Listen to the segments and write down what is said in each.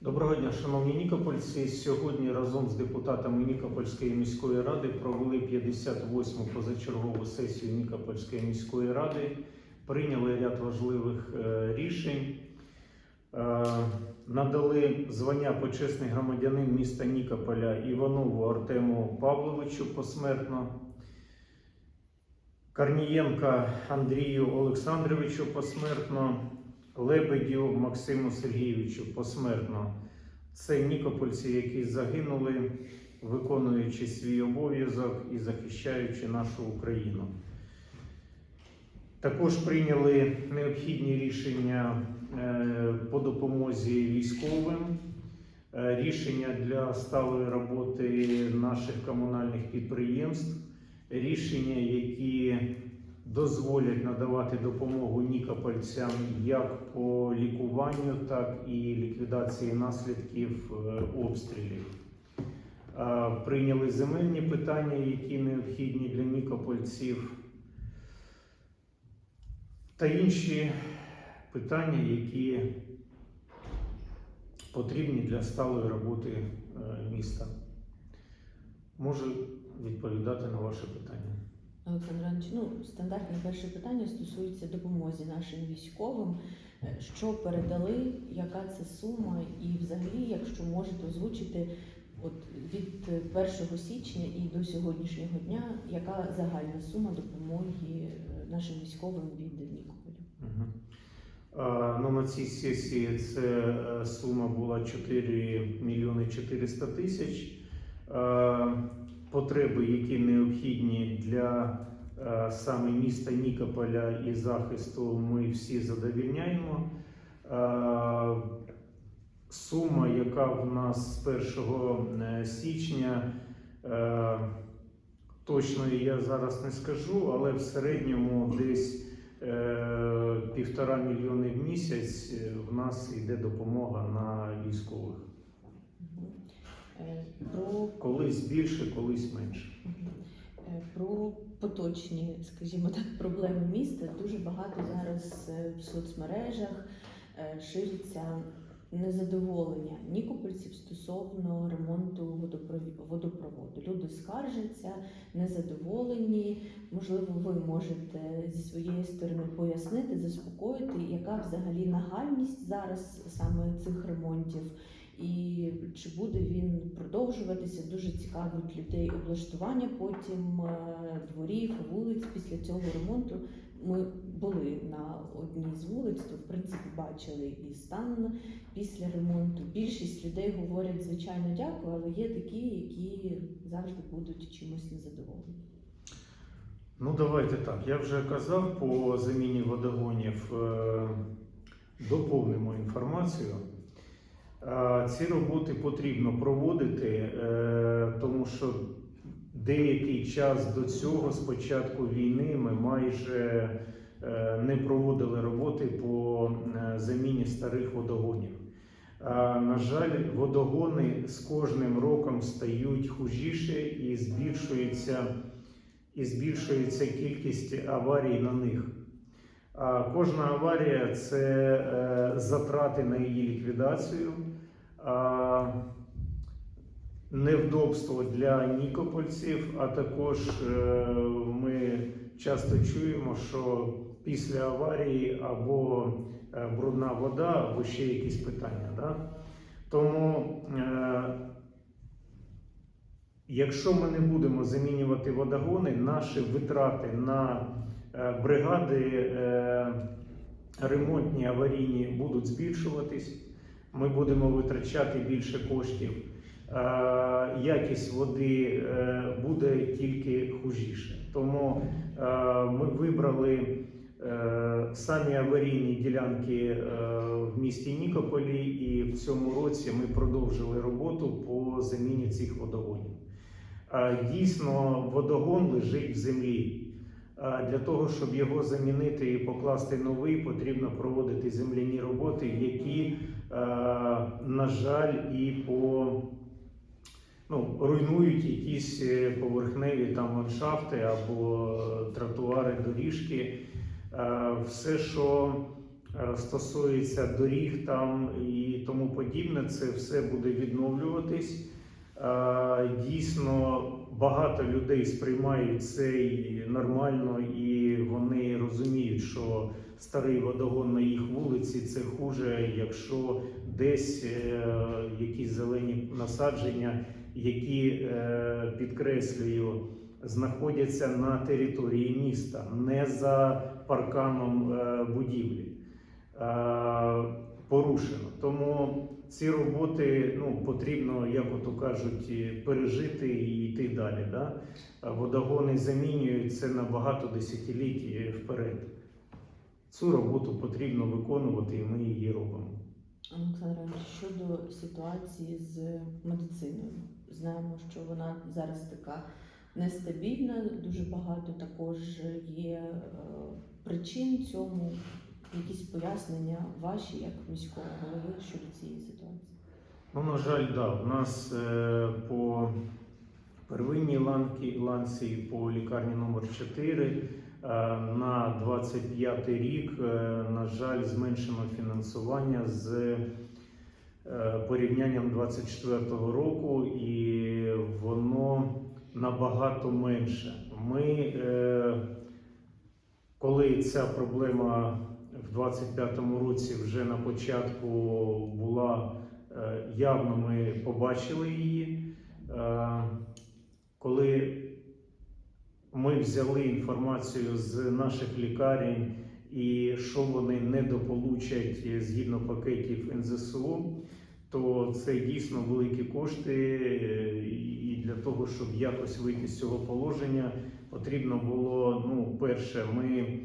Доброго дня, шановні нікопольці. Сьогодні разом з депутатами Нікопольської міської ради провели 58-му позачергову сесію Нікопольської міської ради, прийняли ряд важливих е, рішень, Е, надали звання почесний громадянин міста Нікополя Іванову Артему Павловичу посмертно. Корнієнка Андрію Олександровичу посмертно, Лебедю Максиму Сергійовичу посмертно. Це нікопольці, які загинули, виконуючи свій обов'язок і захищаючи нашу Україну. Також прийняли необхідні рішення е, по допомозі військовим, е, рішення для сталої роботи наших комунальних підприємств, рішення, які дозволять надавати допомогу нікопольцям як по лікуванню, так і ліквідації наслідків е, обстрілів. Е, Прийняли земельні питання, які необхідні для нікопольців, та інші питання, які потрібні для сталої роботи е, міста. Можу відповідати на ваше питання. Олександр ну стандартне перше питання стосується допомози нашим військовим. Е, Що передали, яка це сума, і взагалі, якщо можете озвучити, от від 1 січня і до сьогоднішнього дня, яка загальна сума допомоги е, нашим військовим від Нікополя? Мгм. А, Ну, на цій сесії це е, сума була 4 мільйони 400 тисяч. Потреби, які необхідні для е, саме міста Нікополя і захисту, ми всі задовільняємо. Е, Сума, яка в нас з 1 е, січня, точно я зараз не скажу, але в середньому десь півтора мільйони в місяць в нас йде допомога на військових. Мгм. Е, Про Колись більше, колись менше. Е, Про поточні, скажімо так, проблеми міста дуже багато зараз е, в соцмережах е, шириться незадоволення нікопольців стосовно ремонту водопроводу. Люди скаржаться, незадоволені. Можливо, ви можете зі своєї сторони пояснити, заспокоїти, яка взагалі нагальність зараз саме цих ремонтів. І чи буде він продовжуватися? Дуже цікавить людей облаштування потім е, дворів, вулиць після цього ремонту. Ми були на одній з вулиць, то в принципі бачили і стан після ремонту. Більшість людей говорять, звичайно, дякую, але є такі, які завжди будуть чимось незадоволені. Ну, давайте так. Я вже казав по заміні водогонів. е, Доповнимо інформацію. Е, Ці роботи потрібно проводити, е, тому що деякий час до цього, з початку війни, ми майже е, не проводили роботи по заміні старих водогонів. На жаль, водогони з кожним роком стають хужіше і збільшується, і збільшується кількість аварій на них. Кожна аварія це затрати на її ліквідацію, невдобство для нікопольців, а також е, ми часто чуємо, що після аварії або е, брудна вода, або ще якісь питання. Да? Тому, е, якщо ми не будемо замінювати водогони, наші витрати на бригади ремонтні аварійні будуть збільшуватись. Ми будемо витрачати більше коштів. Е, Якість води е, буде тільки хужіше. Тому е, ми вибрали самі аварійні ділянки в місті Нікополі, і в цьому році ми продовжили роботу по заміні цих водогонів. Дійсно, водогон лежить в землі. Для того, щоб його замінити і покласти новий, потрібно проводити земляні роботи, які, на жаль, і по ну, руйнують якісь е, поверхневі там ландшафти або тротуари, доріжки. Е, Все, що е, стосується доріг там і тому подібне, це все буде відновлюватись. Е, Дійсно, багато людей сприймають це нормально, і вони розуміють, що старий водогон на їх вулиці це хуже, якщо десь е, якісь зелені насадження, які е, підкреслюю, знаходяться на території міста, не за парканом е, будівлі. Порушено. Тому ці роботи ну, потрібно, як ото кажуть, пережити і йти далі. Да? Водогони замінюють це на багато десятиліть вперед. Цю роботу потрібно виконувати, і ми її робимо. Олександр, Іванович, щодо ситуації з медициною, знаємо, що вона зараз така нестабільна. Дуже багато також є е, причин цьому. Якісь пояснення ваші як міського голови щодо цієї ситуації? Ну, на жаль, да, у нас е, по первинній ланці, ланці по лікарні номер 4 е, на 25 рік, е, на жаль, зменшено фінансування з е, порівнянням 24 року, і воно набагато менше. Ми, е, коли ця проблема в 25-му році вже на початку була е, явно, ми побачили її. Е, Коли ми взяли інформацію з наших лікарень і що вони недополучать згідно пакетів НЗСУ, то це дійсно великі кошти. І для того, щоб якось вийти з цього положення, потрібно було, ну, перше, ми,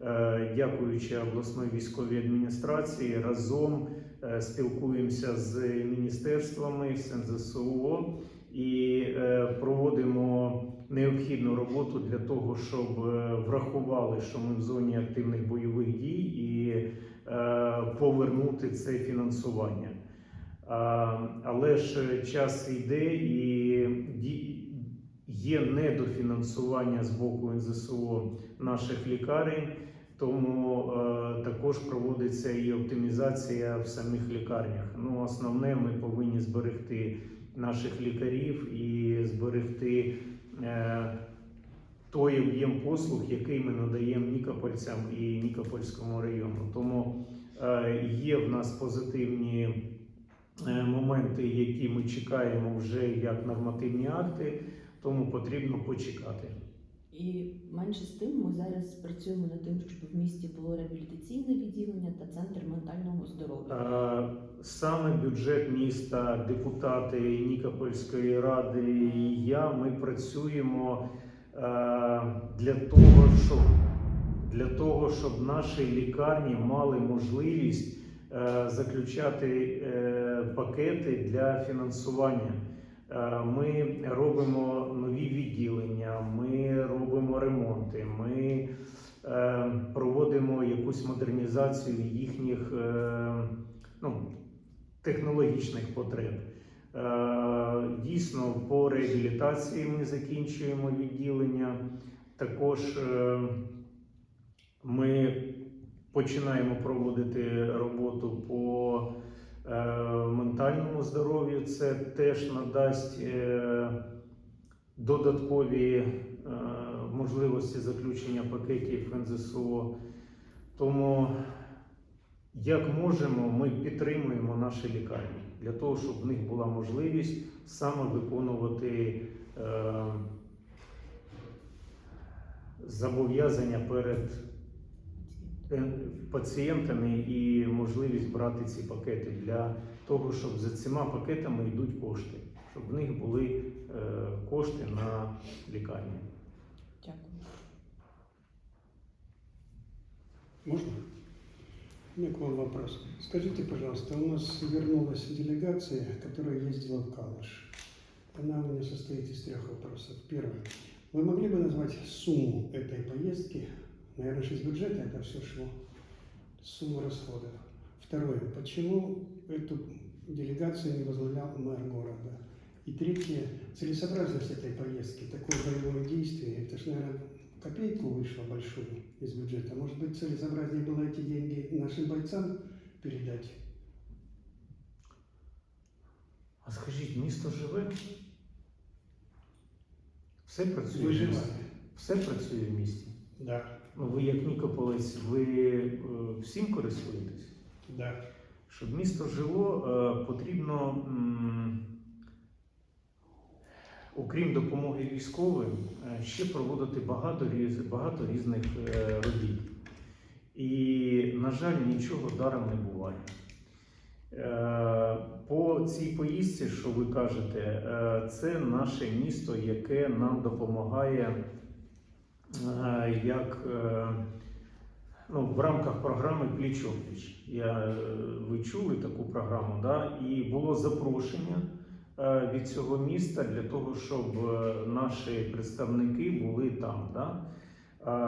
е, дякуючи обласної військовій адміністрації, разом е, спілкуємося з міністерствами, з НЗСУ і е, проводимо необхідну роботу для того, щоб е, врахували, що ми в зоні активних бойових дій, і е, повернути це фінансування. Але ж час йде і є недофінансування з боку НЗСО наших лікарень, тому е, також проводиться і оптимізація в самих лікарнях. Ну, основне, ми повинні зберегти наших лікарів і зберегти е, той об'єм послуг, який ми надаємо Нікопольцям і Нікопольському району. Тому е, є в нас позитивні е, моменти, які ми чекаємо вже як нормативні акти, тому потрібно почекати. І менше з тим, ми зараз працюємо над тим, щоб в місті було реабілітаційне відділення та центр ментального здоров'я. Е, Саме бюджет міста, депутати Нікопольської ради і я ми працюємо е, для того, щоб для того, щоб наші лікарні мали можливість е, заключати пакети для фінансування. Ми робимо модернізацію їхніх е, ну, технологічних потреб. Е, Дійсно, по реабілітації ми закінчуємо відділення. Також е, ми починаємо проводити роботу по ментальному здоров'ю. Це теж надасть додаткові можливості заключення пакетів НЗСО. Тому як можемо, ми підтримуємо наші лікарні для того, щоб в них була можливість саме виконувати е, зобов'язання перед е, пацієнтами і можливість брати ці пакети для того, щоб за цими пакетами йдуть кошти, щоб в них були е, кошти на лікарні. Можно? У меня к вам вопрос. Скажите, пожалуйста, у нас вернулась делегация, которая ездила в Калыш. Она у меня состоит из трех вопросов. Первое. Вы могли бы назвать сумму этой поездки? Наверное, из бюджета это все шло. Сумму расходов. Второе. Почему эту делегацию не возглавлял мэр города? И третье. Целесообразность этой поездки, такое боевое действие, это же, наверное, копейку вышло большую из бюджета. Может быть, целесообразнее было эти деньги нашим бойцам передать? А скажіть, місто живе? Все працює в Выживали. місті? Все працює в місті? Да, Ну, ви як Нікополець, ви е, всім користуєтесь? да. Щоб місто жило, е, потрібно, м, окрім допомоги військовим, е, ще проводити багато, багато різних е, робіт. І, на жаль, нічого даром не буває. Е, По цій поїздці, що ви кажете, це наше місто, яке нам допомагає як ну, в рамках програми пліч опліч. Я, ви чули таку програму, да? і було запрошення від цього міста для того, щоб е, наші представники були там. Да?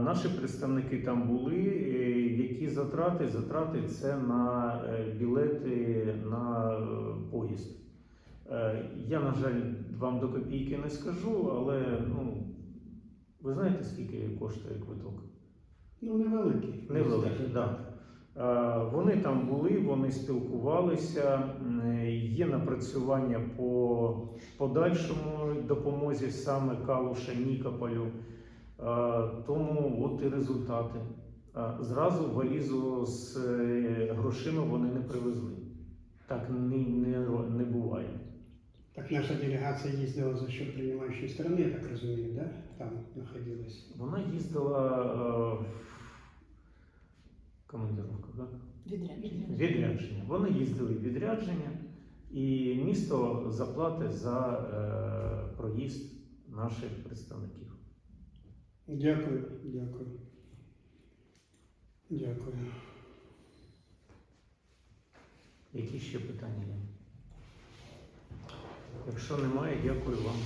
Наші представники там були. е, Які затрати? Затрати це на е, білети на е, поїзд. Е, Я, на жаль, вам до копійки не скажу, але ну, ви знаєте, скільки коштує квиток? Ну, невеликий. Невеликий, так. Е, Вони там були, вони спілкувалися. Є напрацювання по подальшому допомозі саме Калуша Нікополю. Е, Тому от і результати. Е, Зразу валізу з е, грошима вони не привезли. Так не, не, не буває. Так наша делегация ездила за счет принимающей страны, я так разумею, да? Там находилась. Вона їздила в командировку, так? Відрядження. Відрядження. Вони їздили в відрядження, і місто заплатить за е, проїзд наших представників. Дякую, дякую. Дякую. Які ще питання? Якщо немає, дякую вам.